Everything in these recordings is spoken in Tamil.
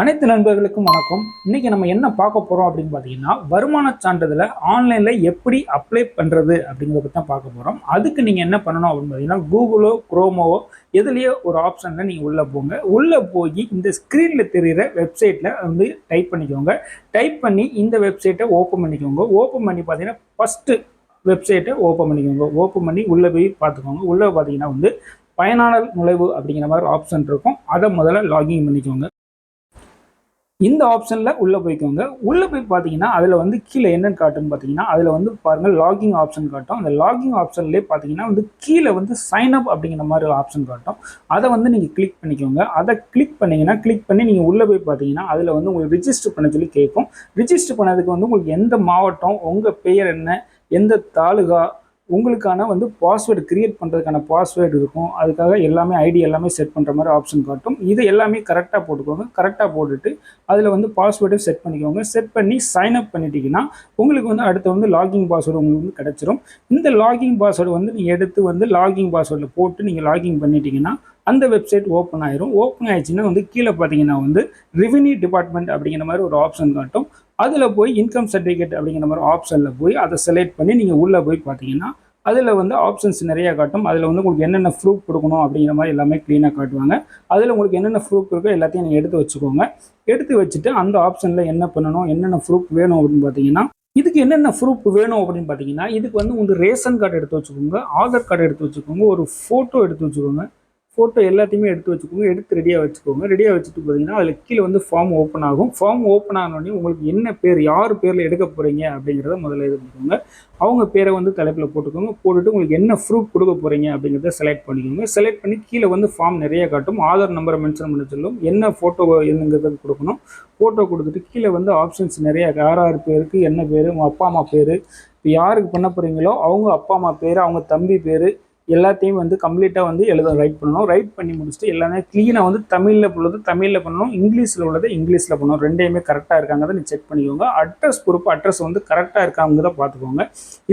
அனைத்து நண்பர்களுக்கும் வணக்கம். இன்னைக்கு நம்ம என்ன பார்க்க போறோம் அப்படின்னு பார்த்தீங்கன்னா வருமான சான்றிதழை ஆன்லைன்ல எப்படி அப்ளை பண்றது அப்படிங்கிறத தான் பார்க்க போறோம். அதுக்கு நீங்க என்ன பண்ணணும் அப்படின்னு பார்த்தீங்கன்னா கூகுளோ குரோமோவோ எதுலேயோ ஒரு ஆப்ஷன்ல நீங்க உள்ள போங்க. உள்ள போய் இந்த ஸ்க்ரீனில் தெரிகிற வெப்சைட்ல வந்து டைப் பண்ணிக்கோங்க. டைப் பண்ணி இந்த வெப்சைட்டை ஓப்பன் பண்ணிக்கோங்க. ஓப்பன் பண்ணி பார்த்தீங்கன்னா ஃபர்ஸ்ட் வெப்சைட்டை ஓப்பன் பண்ணிக்கோங்க. ஓப்பன் பண்ணி உள்ளே போய் பார்த்துக்கோங்க. உள்ளே பார்த்தீங்கன்னா வந்து பயனாளர் நுழைவு அப்படிங்கிற மாதிரி ஆப்ஷன் இருக்கும். அதை முதல்ல லாகின் பண்ணிக்கோங்க. இந்த ஆப்ஷனில் உள்ளே போய்க்கோங்க. உள்ளே போய் பார்த்தீங்கன்னா அதில் வந்து கீழே என்னென்னு காட்டுன்னு பார்த்தீங்கன்னா அதில் வந்து பாருங்கள் லாகிங் ஆப்ஷன் காட்டும். அந்த லாகிங் ஆப்ஷன்லேயே பார்த்தீங்கன்னா வந்து கீழே வந்து சைன் அப் அப்படிங்கிற மாதிரி ஒரு ஆப்ஷன் காட்டும். அதை வந்து நீங்கள் கிளிக் பண்ணிக்கோங்க. அதை கிளிக் பண்ணீங்கன்னா கிளிக் பண்ணி நீங்கள் உள்ளே போய் பார்த்தீங்கன்னா அதில் வந்து உங்களுக்கு ரிஜிஸ்டர் பண்ண சொல்லி கேட்கும். ரிஜிஸ்டர் பண்ணதுக்கு வந்து உங்களுக்கு எந்த மாவட்டம் உங்கள் பெயர் என்ன எந்த தாலுகா உங்களுக்கான வந்து பாஸ்வேர்டு கிரியேட் பண்ணுறதுக்கான பாஸ்வேர்டு இருக்கும். அதுக்காக எல்லாமே ஐடி எல்லாமே செட் பண்ணுற மாதிரி ஆப்ஷன் காட்டும். இது எல்லாமே கரெக்டாக போட்டுக்கோங்க. கரெக்டாக போட்டுட்டு அதில் வந்து பாஸ்வேர்டு செட் பண்ணிக்கோங்க. செட் பண்ணி சைன் அப் பண்ணிட்டீங்கன்னா உங்களுக்கு வந்து அடுத்து வந்து லாகிங் பாஸ்வேர்டு உங்களுக்கு வந்து கிடச்சிரும். இந்த லாகிங் பாஸ்வேர்டு வந்து நீங்கள் எடுத்து வந்து லாகிங் பாஸ்வேர்டில் போட்டு நீங்கள் லாகிங் பண்ணிட்டீங்கன்னா அந்த வெப்சைட் ஓப்பன் ஆயிரும். ஓப்பன் ஆயிடுச்சுன்னா வந்து கீழே பார்த்தீங்கன்னா வந்து ரெவென்யூ டிபார்ட்மெண்ட் அப்படிங்கிற மாதிரி ஒரு ஆப்ஷன் காட்டும். அதில் போய் இன்கம் சர்டிஃபிகேட் அப்படிங்கிற மாதிரி ஆப்ஷனில் போய் அதை செலக்ட் பண்ணி நீங்கள் உள்ளே போய் பார்த்தீங்கன்னா அதில் வந்து ஆப்ஷன்ஸ் நிறையா காட்டும். அதில் வந்து உங்களுக்கு என்னென்ன ப்ரூஃப் கொடுக்கணும் அப்படிங்கிற மாதிரி எல்லாமே க்ளீனாக காட்டுவாங்க. அதில் உங்களுக்கு என்னென்ன ப்ரூஃப் இருக்கோ எல்லாத்தையும் நீங்கள் எடுத்து வச்சுக்கோங்க. எடுத்து வச்சுட்டு அந்த ஆப்ஷனில் என்ன பண்ணணும் என்னென்ன ப்ரூஃப் வேணும் அப்படின்னு பார்த்தீங்கன்னா இதுக்கு என்னென்ன ப்ரூஃப் வேணும் அப்படின்னு பார்த்தீங்கன்னா இதுக்கு வந்து உங்கள் ரேஷன் கார்டு எடுத்து வச்சுக்கோங்க ஆதார் கார்டு எடுத்து வச்சுக்கோங்க ஒரு ஃபோட்டோ எடுத்து வச்சுக்கோங்க. ஃபோட்டோ எல்லாத்தையுமே எடுத்து வச்சுக்கோங்க. எடுத்து ரெடியாக வச்சுக்கோங்க. ரெடியாக வச்சுட்டு பார்த்தீங்கன்னா அதில் கீழே வந்து ஃபார்ம் ஓப்பன் ஆகும். ஃபார்ம் ஓப்பன் ஆனோடனே உங்களுக்கு என்ன பேர் யார் பேரில் எடுக்க போகிறீங்க அப்படிங்கிறத முதல்ல இது பண்ணிக்கோங்க. அவங்க பேரை வந்து தலைப்பில் போட்டுக்கோங்க. போட்டுட்டு உங்களுக்கு என்ன ப்ரூஃப் கொடுக்க போகிறீங்க அப்படிங்கிறத செலக்ட் பண்ணிக்கோங்க. செலக்ட் பண்ணி கீழே வந்து ஃபார்ம் நிறைய காட்டும். ஆதார் நம்பரை மென்ஷன் பண்ண சொல்லும். என்ன ஃபோட்டோ என்னங்கிறத கொடுக்கணும். ஃபோட்டோ கொடுத்துட்டு கீழே வந்து ஆப்ஷன்ஸ் நிறையா யார் யார் பேருக்கு என்ன பேர் உங்கள் அப்பா அம்மா பேர் இப்போ யாருக்கு பண்ண போகிறீங்களோ அவங்க அப்பா அம்மா பேர் அவங்க தம்பி பேர் எல்லாத்தையும் வந்து கம்ப்ளீட்டாக வந்து எழுத ரைட் பண்ணணும். ரைட் பண்ணி முடிச்சுட்டு எல்லாமே க்ளீனாக வந்து தமிழில் உள்ளது தமிழில் பண்ணணும். இங்கிலீஷில் உள்ளதை இங்கிலீஷில் பண்ணணும். ரெண்டையுமே கரெக்டாக இருக்காங்கிறத நீ செக் பண்ணிக்கோங்க. அட்ரஸ் பொறுப்பு அட்ரஸ் வந்து கரெக்டாக இருக்காங்கிறத பார்த்துக்கோங்க.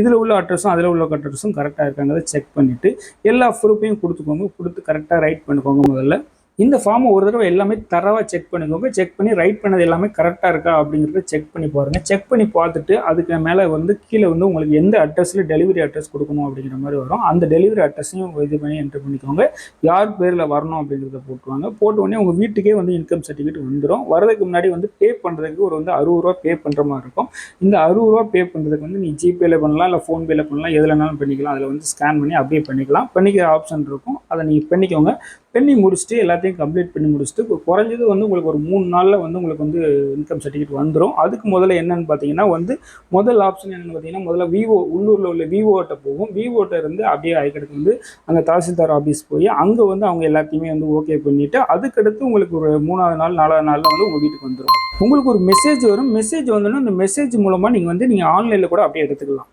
இதில் உள்ள அட்ரஸும் அதில் உள்ள அட்ரஸும் கரெக்டாக இருக்காங்கிறத செக் பண்ணிவிட்டு எல்லா ப்ரூஃபையும் கொடுத்துக்கோங்க. கொடுத்து கரெக்டாக ரைட் பண்ணிக்கோங்க முதல்ல. இந்த ஃபார்மை ஒரு தடவை எல்லாமே தரவாக செக் பண்ணிக்கோங்க. செக் பண்ணி ரைட் பண்ணது எல்லாமே கரெக்டாக இருக்கா அப்படிங்கிறத செக் பண்ணி பாருங்கள் செக் பண்ணி பார்த்துட்டு அதுக்கு மேலே வந்து கீழே வந்து உங்களுக்கு எந்த அட்ரஸில் டெலிவரி அட்ரஸ் கொடுக்கணும் அப்படிங்கிற மாதிரி வரும். அந்த டெலிவரி அட்ரஸையும் இது பண்ணி என்ட்ரு பண்ணிக்கோங்க. யார் பேரில் வரணும் அப்படிங்கிறத போட்டுருவாங்க. போட்ட உடனே உங்கள் வீட்டுக்கே வந்து இன்கம் சர்டிஃபிகேட் வந்துடும் வரதுக்கு முன்னாடி வந்து பே பண்ணுறதுக்கு ஒரு வந்து அறுபது ரூபா பே பண்ணுற மாதிரி இருக்கும். இந்த அறுபது ரூபா பே பண்ணுறதுக்கு வந்து நீ ஜிபேல பண்ணலாம் இல்லை ஃபோன்பேல பண்ணலாம் எதுலனாலும் பண்ணிக்கலாம். அதில் வந்து ஸ்கேன் பண்ணி அப்படியே பண்ணிக்கலாம். பண்ணிக்கிற ஆப்ஷன் இருக்கும். அதை நீங்கள் பண்ணிக்கோங்க. பண்ணி முடிச்சுட்டு எல்லாத்தையும் கம்ப்ளீட் பண்ணி முடிச்சுட்டு இப்போ குறைஞ்சது வந்து உங்களுக்கு ஒரு மூணு நாளில் வந்து உங்களுக்கு வந்து இன்கம் சர்டிஃபிகேட் வந்துடும் அதுக்கு முதல்ல என்னன்னு பார்த்தீங்கன்னா வந்து முதல் ஆப்ஷன் என்னென்னு பார்த்தீங்கன்னா முதல்ல விவோ உள்ளூரில் உள்ள விவோட்ட போகும். விவோட்ட இருந்து அப்படியே ஐக்கடுக்கு வந்து அங்கே தாசில்தார் ஆஃபீஸ் போய் அங்கே வந்து அவங்க எல்லாத்தையுமே வந்து ஓகே பண்ணிவிட்டு அதுக்கடுத்து உங்களுக்கு ஒரு மூணாவது நாள் நாலாவது நாளில் வந்து உங்கள் வீட்டுக்கு வந்துடும் உங்களுக்கு ஒரு மெசேஜ் வரும். மெசேஜ் வந்தோன்னா அந்த மெசேஜ் மூலமாக நீங்கள் வந்து நீங்கள் ஆன்லைனில் கூட அப்படியே எடுத்துக்கலாம்.